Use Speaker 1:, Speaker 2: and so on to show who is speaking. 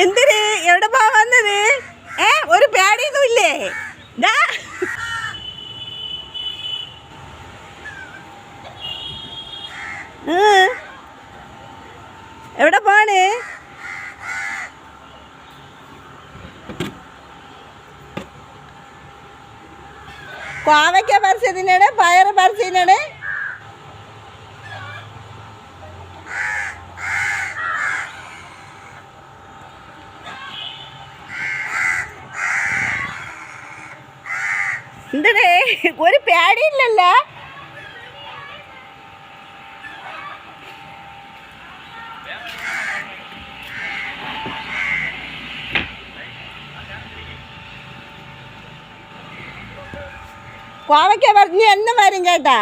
Speaker 1: എന്തിന്? എവിടെ പോവാന്നത് ഏ ഒരു പേടിയൊന്നുമില്ലേ? ദാ. എവിടെ പോണ് കോവയ്ക്ക പറിച്ചതിനാണ് പയറ് പറിച്ചതിനാണ് എന്തടേ ഒരു പേടിയില്ലല്ലോ. குவைக்க நீ என்ன மாதிரின்னு கேட்டா?